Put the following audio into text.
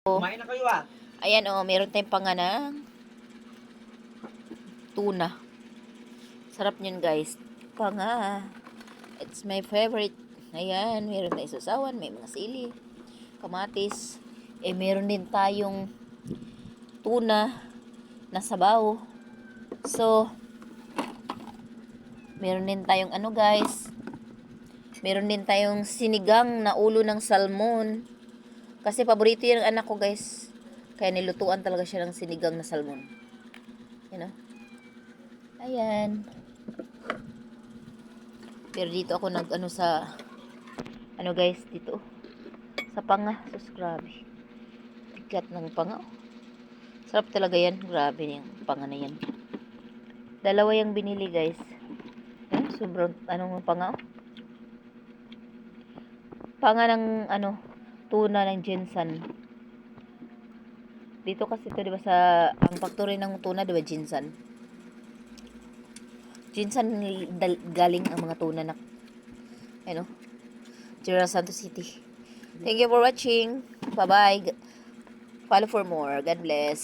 Kumain na kayo ah. Ayan oh, meron tayong panganang tuna. Sarap yun guys. Panga. It's my favorite. Ayan, meron tayong susawan, may mga sili, kamatis. Eh, meron din tayong tuna na sabaw. So, meron din tayong ano guys. Meron din tayong sinigang na ulo ng salmon. Kasi paborito yan ng anak ko guys. Kaya nilutuan talaga siya ng sinigang na salmon. You know? Ayan. Pero dito ako nag ano sa ano guys dito. Sa panga. Sus, grabe. Bigat ng panga. oh. Sarap talaga yan. Grabe yung panga na yan. Dalawa yung binili guys. Ayan, sobrang anong panga. oh. Panga ng ano tuna ng Jinsan. Dito kasi ito, di ba, sa, ang factory ng tuna, di ba? Jinsan, dal- galing ang mga tuna na, ano, General Santos City. Thank you for watching. Bye-bye. Follow for more. God bless.